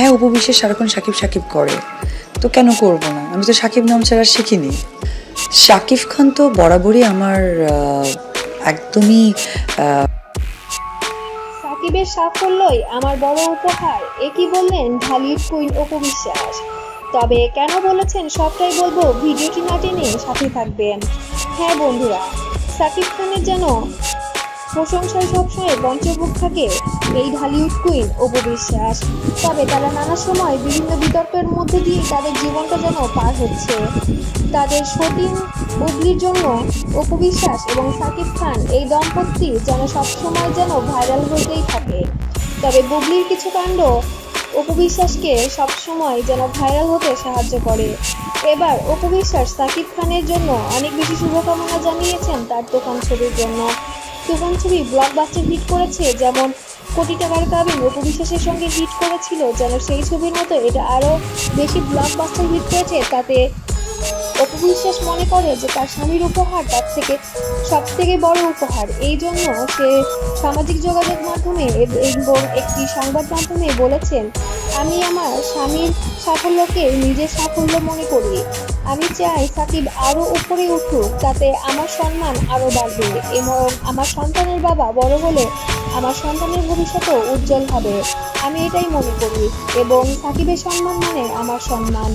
হ্যাঁ উপবিশ্বাস সারাক্ষণ সাকিব সাকিব করে। তো কেন করব না? আমি তো সাকিব নাম ছাড়া শিখিনি। শাকিব খান তো বরাবরই আমার একদমই সাকিবের সাফল্যই আমার বড় উপহার। একই বললেন ঢালিউড কুইন অপু বিশ্বাস। তবে কেন বলেছেন সবটাই বলব, ভিডিওটি না টেনে সাথে থাকবেন। হ্যাঁ বন্ধুরা, সাকিব খানের যেন প্রশংসায় সবসময় পঞ্চমুখ থাকে এই ঢালিউড কুইন অপু বিশ্বাস। তবে তারা নানা সময় বিভিন্ন বিতর্কের মধ্যে দিয়ে তাদের জীবনটা যেন পার হচ্ছে। তাদের সতীন বুবলির জন্য অপু বিশ্বাস এবং সাকিব খান এই দম্পতি যেন সবসময় যেন ভাইরাল হতেই থাকে। তবে বুবলির কিছু কাণ্ড অপু বিশ্বাসকে সবসময় যেন ভাইরাল হতে সাহায্য করে। এবার অপু বিশ্বাস সাকিব খানের জন্য অনেক বেশি শুভকামনা জানিয়েছেন তার দোকান ছবির জন্য। দোকান ছবি ব্লকবাস্টার হিট করেছে, যেমন কোটি টাকার কাবে অপু বিশ্বাসের সঙ্গে হিট করেছিল, যেন সেই ছবির মতো এটা আরও বেশি ব্লকবাস্টার হিট করেছে, তাতে অপু বিশ্বাস মনে করে যে তার স্বামীর উপহার তার থেকে সব থেকে বড় উপহার। এই জন্য সে সামাজিক যোগাযোগ মাধ্যমে এবং একটি সংবাদ মাধ্যমে বলেছেন, আমি আমার স্বামীর সাফল্যকে নিজের সাফল্য মনে করি। আমি চাই সাকিব আরও উপরে উঠুক তাতে আমার সম্মান আরও বাড়বে এবং আমার সন্তানের বাবা বড় হলে আমার সন্তানের ভবিষ্যতও উজ্জ্বল হবে। আমি এটাই মনে করি এবং সাকিবের সম্মান মানে আমার সম্মান।